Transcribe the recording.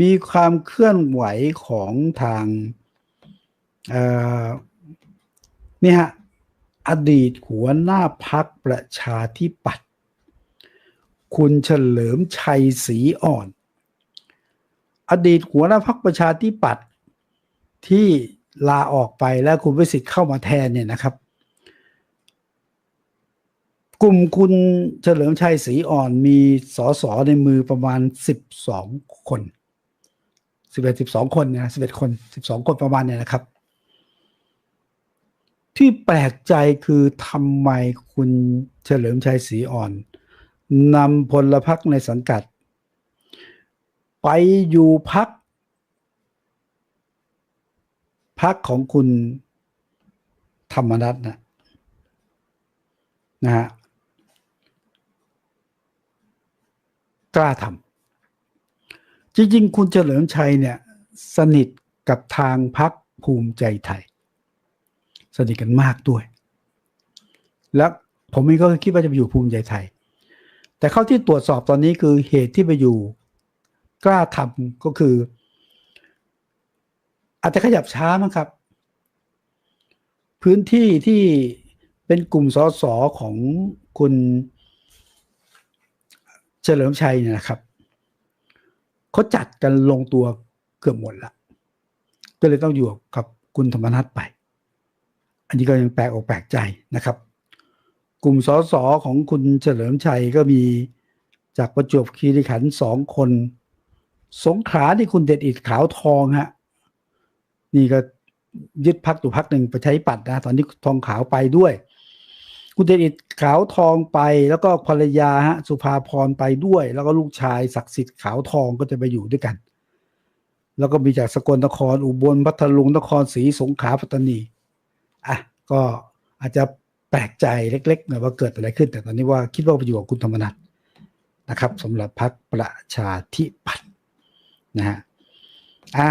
มีความเคลื่อนไหวของทางเนี่ฮะอดีตหัวหน้าพักประชาธิปัตย์คุณเฉลิมชัยศรีอ่อน อดีตหัวหน้าพักประชาธิปัตย์ที่ลาออกไปแล้วคุณวิสิทธิ์เข้ามาแทนเนี่ยนะครับ กลุ่มคุณเฉลิมชัยศรีอ่อนมีสอสอในมือประมาณ 12 คน 11 12คนนะ11คน12คนประมาณเนี่ยนะครับ ที่แปลกใจคือทำไมคุณเฉลิมชัยศรีอ่อนนำพลพรรคในสังกัด ไปอยู่พักพักของคุณธรรมนัฐนะนะฮะกล้าทำ จริง ๆ คุณเฉลิมชัยเนี่ย สนิทกับทางพักภูมิใจไทย สนิทกันมากด้วย แล้วผมเองก็คิดว่าจะไปอยู่ภูมิใจไทย แต่เข้าที่ตรวจสอบตอนนี้คือเหตุที่ไปอยู่กล้าทำก็คือ อาจจะขยับช้ามั้งครับ พื้นที่ที่เป็นกลุ่มสสของคุณเฉลิมชัยเนี่ยนะครับ เขาจัดกันลงตัวเกือบหมดละก็เลยต้องอยู่กับคุณธรรมนัฐไป อันนี้ก็ยังแปลกอกแปลกใจนะครับ กลุ่มสสของคุณเฉลิมชัยก็มีจากประจวบคีรีขันธ์สองคน สงขลาที่คุณเด็ดอิดขาวทองฮะนี่ก็ยึดพักตัวพักหนึ่งไปใช้ปัดนะ ตอนนี้ทองขาวไปด้วย คุณเดชอิดขาวทองไป แล้วก็ภรรยาฮะสุภาพรไปด้วย แล้วก็ลูกชายศักดิ์สิทธิ์ขาวทองก็จะไปอยู่ด้วยกัน แล้วก็มีจากสกลนครอุบลพัทลุงนครศรีสงขลาปัตตานีอะก็อาจจะแปลกใจเล็กๆหน่อยว่าเกิดอะไรขึ้น แต่ตอนนี้ว่าคิดว่าไปอยู่กับคุณธรรมนัฐนะครับสำหรับพรรคประชาธิปัตย์นะฮะอะ